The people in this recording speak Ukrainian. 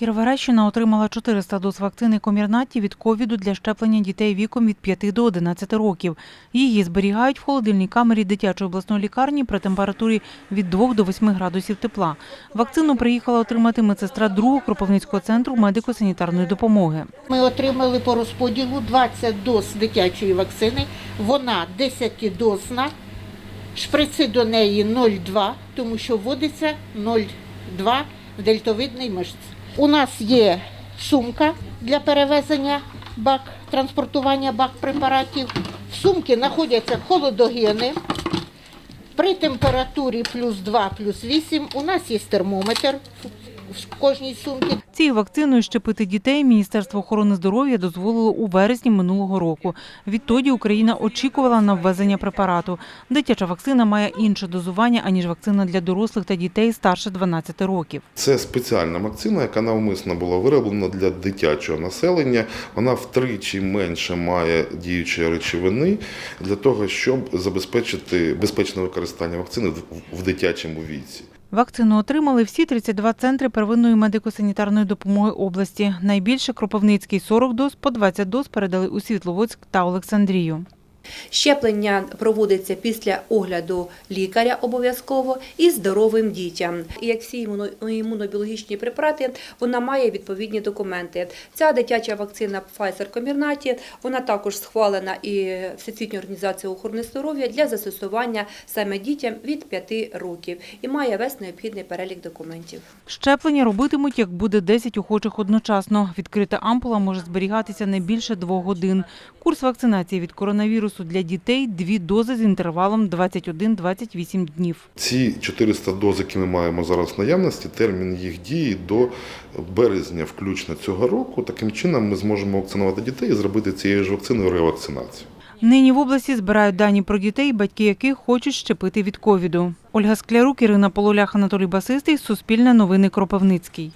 Кіровоградщина отримала 400 доз вакцини Комірнаті від ковіду для щеплення дітей віком від 5 до 11 років. Її зберігають в холодильній камері дитячої обласної лікарні при температурі від 2 до 8 градусів тепла. Вакцину приїхала отримати медсестра другого Кропивницького центру медико-санітарної допомоги. Ми отримали по розподілу 20 доз дитячої вакцини. Вона 10-дозна. Шприци до неї 0,2, тому що вводиться 0,2 в дельтовидний мишць. У нас є сумка для перевезення бак, транспортування бак препаратів. В сумці знаходяться холодогени. При температурі плюс 2, плюс 8 у нас є термометр в кожній сумці. Цією вакциною щепити дітей Міністерство охорони здоров'я дозволило у вересні минулого року. Відтоді Україна очікувала на ввезення препарату. Дитяча вакцина має інше дозування, аніж вакцина для дорослих та дітей старше 12 років. Це спеціальна вакцина, яка навмисно була вироблена для дитячого населення. Вона втричі менше має діючої речовини для того, щоб забезпечити безпечне використання вакцини в- в дитячому віці. Вакцину отримали всі 32 центри первинної медико-санітарної допомоги області. Найбільше Кропивницький 40 доз, по 20 доз передали у Світловодськ та Олександрію. Щеплення проводиться після огляду лікаря обов'язково і здоровим дітям. Як всі імунобіологічні препарати, вона має відповідні документи. Ця дитяча вакцина Pfizer Comirnaty, вона також схвалена і Всесвітньою організацією охорони здоров'я для застосування саме дітям від 5 років і має весь необхідний перелік документів. Щеплення робитимуть, як буде 10 охочих одночасно. Відкрита ампула може зберігатися не більше двох годин. Курс вакцинації від коронавірусу для дітей – дві дози з інтервалом 21-28 днів. Ці 400 доз, які ми маємо зараз в наявності, термін їх дії до березня включно цього року. Таким чином ми зможемо вакцинувати дітей і зробити цією ж вакциною ревакцинацію. Нині в області збирають дані про дітей, батьки яких хочуть щепити від ковіду. Ольга Склярук, Ірина Полулях, Анатолій Басистий, Суспільне новини Кропивницький.